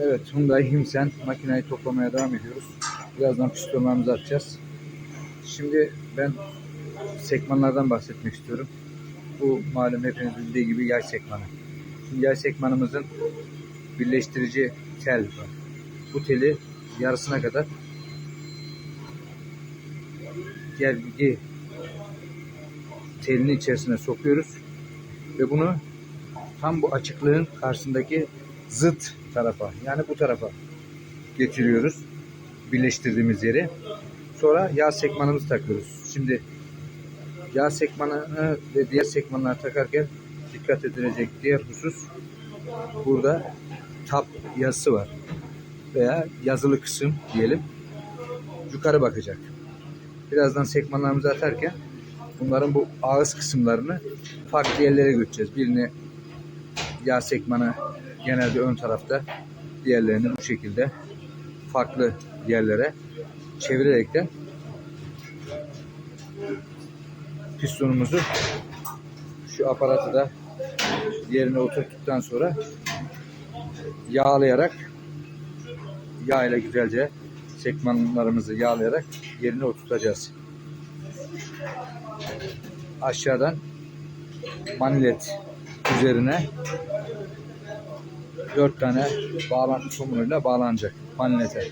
Evet Hyundai Himsen makineyi toplamaya devam ediyoruz. Birazdan pistonlarımızı atacağız. Şimdi ben sekmanlardan bahsetmek istiyorum. Bu malum hepiniz bildiği gibi yay sekmanı. Şimdi yay sekmanımızın birleştirici tel var. Bu teli yarısına kadar gergi telinin içerisine sokuyoruz ve bunu tam bu açıklığın karşısındaki zıt tarafa yani bu tarafa getiriyoruz birleştirdiğimiz yere. Sonra yağ sekmanımızı takıyoruz. Şimdi yağ sekmanını ve diğer sekmanları takarken dikkat edilecek diğer husus burada tap yazısı var veya yazılı kısım diyelim yukarı bakacak. Birazdan sekmanlarımızı atarken bunların bu ağız kısımlarını farklı yerlere götüreceğiz. Birini yağ sekmanı genelde ön tarafta, diğerlerini bu şekilde farklı yerlere çevirerekten pistonumuzu şu aparatı da yerine oturttuktan sonra yağlayarak yağ ile güzelce sekmanlarımızı yağlayarak yerine oturtacağız. Aşağıdan manilet üzerine dört tane bağlantı somunuyla bağlanacak manilete.